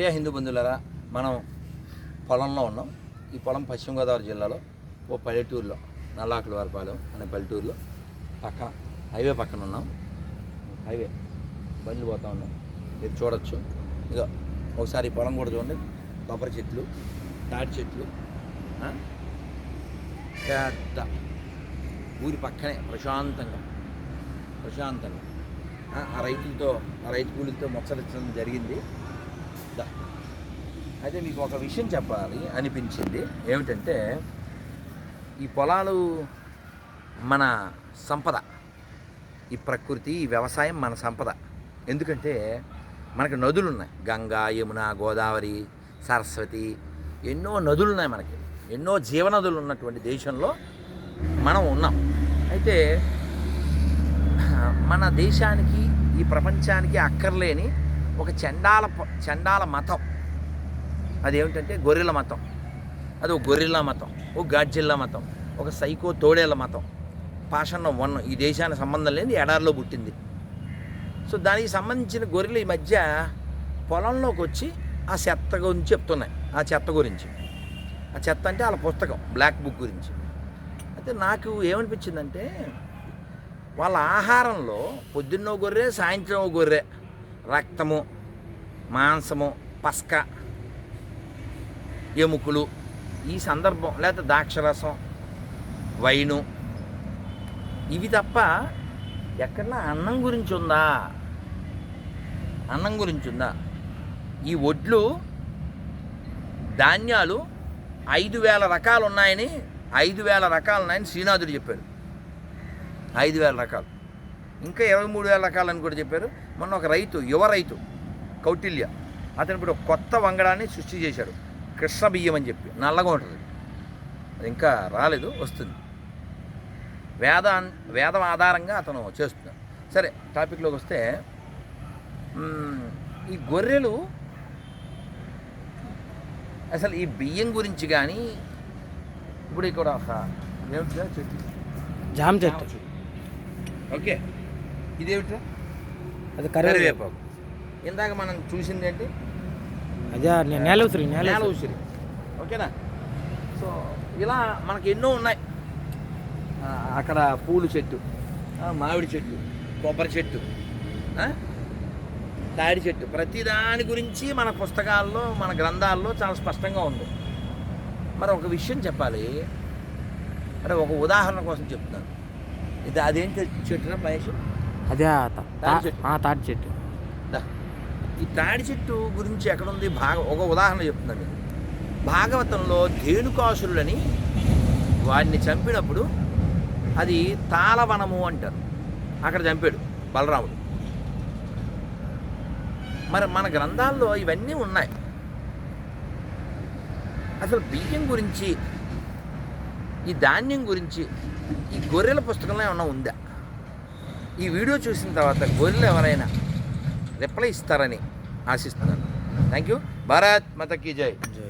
ప్రియ హిందూ బంధువులరా మనం పొలంలో ఉన్నాం. ఈ పొలం పశ్చిమ గోదావరి జిల్లాలో ఓ పల్లెటూరులో నల్లాకులవారిపాలెం అనే పల్లెటూరులో పక్కన హైవే పక్కన ఉన్నాం. హైవే బండ్లు పోతా ఉన్నాం. మీరు చూడొచ్చు. ఇక ఒకసారి ఈ పొలం కూడా చూడండి. కొబ్బరి చెట్లు తాటి చెట్లు పెద్ద ఊరి పక్కనే ప్రశాంతంగా ప్రశాంతంగా. ఆ, ఆ రైతులతో ఆ రైతు కూలీలతో ముచ్చరించడం జరిగింది. దా. అయితే మీకు ఒక విషయం చెప్పాలి అనిపించింది. ఏమిటంటే ఈ పొలాలు మన సంపద. ఈ ప్రకృతి ఈ వ్యవసాయం మన సంపద. ఎందుకంటే మనకి నదులు ఉన్నాయి గంగా యమున గోదావరి సరస్వతి ఎన్నో నదులు ఉన్నాయి మనకి. ఎన్నో జీవనదులు ఉన్నటువంటి దేశంలో మనం ఉన్నాం. అయితే మన దేశానికి ఈ ప్రపంచానికి అక్కర్లేని ఒక చండాల చండాల మతం. అదేమిటంటే గొర్రెల మతం. అది ఒక గొర్రెల మతం ఒక గాడ్జిల్లా మతం ఒక సైకో తోడేళ్ళ మతం. పాషన్న వన్ ఈ దేశానికి సంబంధం లేని ఎడారిలో పుట్టింది. సో దానికి సంబంధించిన గొర్రెలు ఈ మధ్య పొలంలోకి వచ్చి ఆ చెత్త గురించి చెప్తున్నాయి. ఆ చెత్త గురించి. ఆ చెత్త అంటే వాళ్ళ పుస్తకం బ్లాక్ బుక్ గురించి. అయితే నాకు ఏమనిపించిందంటే వాళ్ళ ఆహారంలో పొద్దున్నో గొర్రె సాయంత్రం గొర్రె. రక్తము మాంసము పస్క ఎముకలు ఈ సందర్భం లేకపోతే ద్రాక్షరసం వైను ఇవి తప్ప ఎక్కడన్నా అన్నం గురించి ఉందా అన్నం గురించి ఉందా ఈ ఒడ్లు ధాన్యాలు ఐదు వేల రకాలు ఉన్నాయని ఐదు వేల రకాలు ఉన్నాయని శ్రీనాథుడు చెప్పాడు. ఐదు వేల రకాలు. ఇంకా ఇరవై మూడు వేల రకాలని కూడా చెప్పారు. మొన్న ఒక రైతు యువ రైతు కౌటిల్య అతను ఇప్పుడు కొత్త వంగడాన్ని సృష్టి చేశాడు. కృష్ణ బియ్యం అని చెప్పి. నల్లగా ఉంటుంది. అది ఇంకా రాలేదు వస్తుంది. వేద వేదం ఆధారంగా అతను చేస్తున్నాడు. సరే టాపిక్లోకి వస్తే ఈ గొర్రెలు అసలు ఈ బియ్యం గురించి కానీ ఇప్పుడు ఇక్కడ ఒక చెట్టు. జామ చెట్టు. ఓకే. ఇదేమిట్రా అది కరివేపాకు. ఇందాక మనం చూసింది ఏంటి? అదే నేల ఉసిరి నేల ఉసిరి. ఓకేనా? సో ఇలా మనకి ఎన్నో ఉన్నాయి. అక్కడ పూలు చెట్టు మామిడి చెట్టు కొబ్బరి చెట్టు తాడి చెట్టు. ప్రతి దాని గురించి మన పుస్తకాల్లో మన గ్రంథాల్లో చాలా స్పష్టంగా ఉంది. మరి ఒక విషయం చెప్పాలి. అంటే ఒక ఉదాహరణ కోసం చెప్తున్నాను. ఇది అదేంటి చెట్టురా మహేష్? అదే తాటి చెట్టు. ఈ తాడి చెట్టు గురించి ఎక్కడుంది? భాగ ఒక ఉదాహరణ చెప్తున్నాను భాగవతంలో ధేనుకాసురుడని వాడిని చంపినప్పుడు అది తాళవనము అంటారు. అక్కడ చంపాడు బలరాముడు. మరి మన గ్రంథాల్లో ఇవన్నీ ఉన్నాయి. అసలు బియ్యం గురించి ఈ ధాన్యం గురించి ఈ గొర్రెల పుస్తకంలో ఏమన్నా ఉందా? ఈ వీడియో చూసిన తర్వాత గొర్రెలు ఎవరైనా రిప్లై ఇస్తారని ఆశిస్తున్నాను. థ్యాంక్ యూ భారత్ మతకి జై. జై.